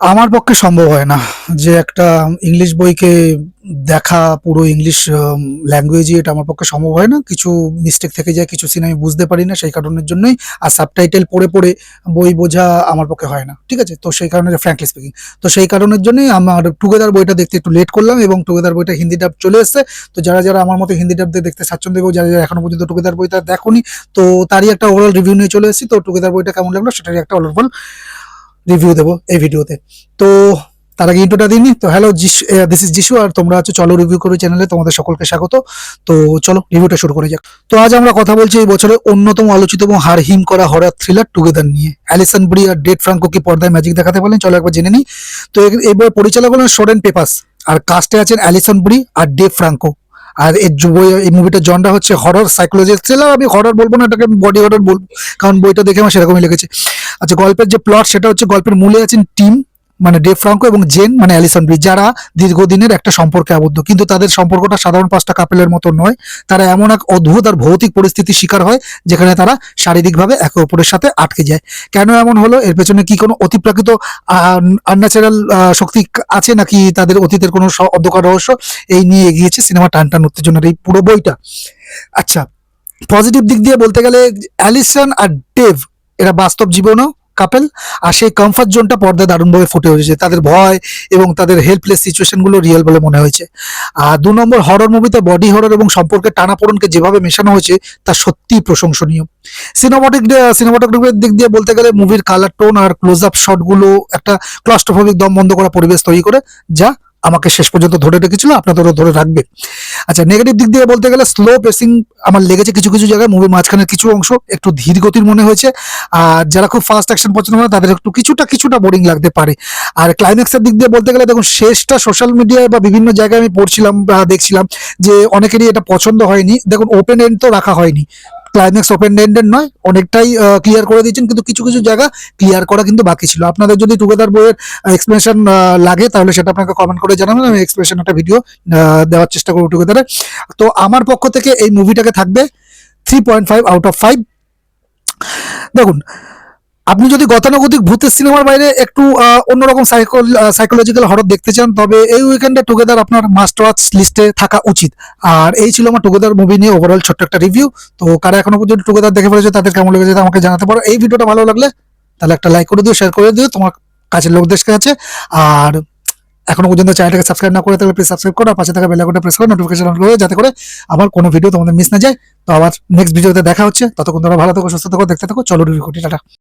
আমার পক্ষে সম্ভব হয় না যে একটা ইংলিশ বইকে দেখা পুরো ইংলিশ ল্যাঙ্গুয়েজে এটা আমার পক্ষে সম্ভব হয় না। কিছু মিস্টেক থেকে যায়, কিছু সিন আমি বুঝতে পারি না, সেই কারণের জন্যই আর সাবটাইটেল পড়ে পড়ে বই বোঝা আমার পক্ষে হয় না। ঠিক আছে? তো সেই কারণে ফ্র্যাঙ্কলি স্পিকিং তো সেই কারণের জন্যই আমার টুগেদার বইটা দেখতে একটু লেট করলাম এবং টুগেদার বইটা হিন্দি ডাব চলে এসেছে। তো যারা যারা আমার মতো হিন্দি ডাব দেখতে স্বাচ্ছন্দ্য যারা যারা এখনও পর্যন্ত টুগেদার বইটা দেখোনি, তো তারই একটা ওভারঅল রিভিউ নিয়ে চলে এসেছি। তো টুগেদার বইটা কেমন লাগল সেটারই একটা ওভারঅল রিভিউ দেবো এই ভিডিওতে তো তার আগে ইন্টোটা দিইনি তো হ্যালো দিস ইজ যিশু আর তোমরা হচ্ছে চলো রিভিউ করো চ্যানেলে তোমাদের সকলকে স্বাগত। তো চলো রিভিউটা শুরু করে যাক। তো আজ আমরা কথা বলছি এই বছরের অন্যতম আলোচিত এবং হার হিম করা হরার থ্রিলার টুগেদার নিয়ে। অ্যালিসন ব্রি আর ডেট ফ্রাঙ্কো কি পর্দায় ম্যাজিক দেখাতে পারলেন? চলো একবার জেনে নিই তো এবার পরিচালক হলেন সোরেন পেপাস আর কাস্টে আছেন অ্যালিসন ব্রি আর ডেভ ফ্রাঙ্কো আর এর এই মুভিটার জনটা হচ্ছে হরর সাইকোলজি থ্রিলার আমি হরর বলব না, এটাকে বডি হরর বলব কারণ বইটা দেখে আমার সেরকমই লেগেছে। আচ্ছা গল্পের যে প্লট সেটা হচ্ছে গল্পের মূলে আছেন টিম। মানে ডেভ ফ্রাঙ্কো এবং জেন মানে অ্যালিসন ব্রি যারা দীর্ঘদিনের একটা সম্পর্কে আবদ্ধ। কিন্তু তাদের সম্পর্কটা সাধারণ পাঁচটা কাপেলের মতো নয়। তারা এমন এক অদ্ভুত আর ভৌতিক পরিস্থিতির শিকার হয়, যেখানে তারা শারীরিকভাবে একে অপরের সাথে আটকে যায়। কেন এমন হলো? এর পেছনে কি কোনো অতিপ্রাকৃত আনন্যাচারাল শক্তি আছে নাকি তাদের অতীতের কোনো অন্ধকার রহস্য? এই নিয়ে এগিয়েছে সিনেমা টান টান উত্তেজনার এই পুরো বইটা। আচ্ছা পজিটিভ দিক দিয়ে বলতে গেলে অ্যালিসন আর ডেভ, এরা বাস্তব জীবনও কাপেল আর সেই কমফার্ট জোনটা পর্দায় দারুণভাবে ফুটে উঠেছে। তাদের ভয় এবং তাদের হেল্পলেস সিচুয়েশনগুলো রিয়েল বলে মনে হয়েছে। আর দু নম্বর হরর মুভিতে বডি হরর এবং সম্পর্কের টানাপোড়নকে যেভাবে মেশানো হয়েছে, তা সত্যিই প্রশংসনীয়। সিনেমাটিক সিনেমাটোগ্রাফির দিক দিয়ে বলতে গেলে মুভির কালার টোন আর ক্লোজ আপ শটগুলো একটা ক্লাস্ট্রোফোবিক দম বন্ধ করা পরিবেশ তৈরি করে, যা আমাকে শেষ পর্যন্ত ধরে রেখেছিল, আপনাদেরও ধরে রাখবে। আচ্ছা নেগেটিভ দিক দিয়ে বলতে গেলে স্লো পেসিং আমার লেগেছে কিছু কিছু জায়গায় মুভির মাঝখানের কিছু অংশ একটু ধীর গতির মনে হয়েছে। আর যারা খুব ফাস্ট অ্যাকশন পছন্দ করে, তাদের একটু কিছুটা কিছুটা বোরিং লাগতে পারে। আর ক্লাইম্যাক্সের দিক দিয়ে বলতে গেলে, দেখুন, শেষটা সোশ্যাল মিডিয়ায় বা বিভিন্ন জায়গায় আমি পড়ছিলাম বা দেখছিলাম যে অনেকেরই এটা পছন্দ হয়নি। দেখুন ওপেন এন্ড তো রাখা হয়নি। ক্লাইম্যাক্স ওপেন এন্ডেড নয়, অনেকটাই ক্লিয়ার করে দিয়েছেন, কিন্তু কিছু কিছু জায়গা ক্লিয়ার করা কিন্তু বাকি ছিল। আপনাদের যদি টুগেদার বইয়ের এক্সপ্লেনেশন লাগে, তাহলে সেটা আপনাকে কমেন্ট করে জানাবেন, আমি এক্সপ্লেনেশন একটা ভিডিও দেওয়ার চেষ্টা করব টুগেদারে তো আমার পক্ষ থেকে এই মুভিটাকে থাকবে three point five out of five দেখুন আপনি যদি গতানুগতিক ভূতের সিনেমার বাইরে একটু অন্যরকম সাইকোলজিক্যাল হরর দেখতে চান, তবে এই উইকেন্ডে টুগেদার আপনার মাস্ট ওয়াচ লিস্টে থাকা উচিত। আর এই ছিল আমার টুগেদার মুভি নিয়ে ওভারঅল ছোট্ট একটা রিভিউ তো কারা এখনও পর্যন্ত টুগেদার দেখে ফেলেছে, তাদের কেমন লেগেছে আমাকে জানাতে পারো। এই ভিডিওটা ভালো লাগলে তাহলে একটা লাইক করে দিও শেয়ার করে দিও, তোমার কাছের লোকদের কাছে আর এখনও পর্যন্ত চ্যানেলটাকে সাবস্ক্রাইব না করে তাহলে প্লিজ সাবস্ক্রাইব করো পাশে থাকা বেল আইকনটা প্রেস করে নোটিফিকেশন অন করে যাতে করে আমার কোনো ভিডিও তোমাদের মিস না যায়। তো আবার নেক্সট ভিডিওতে দেখা হচ্ছে। ততক্ষণ তোমরা ভালো থাকো, সুস্থ থাকো, দেখতে থাকো। চলো রিভিউ করি টাটা।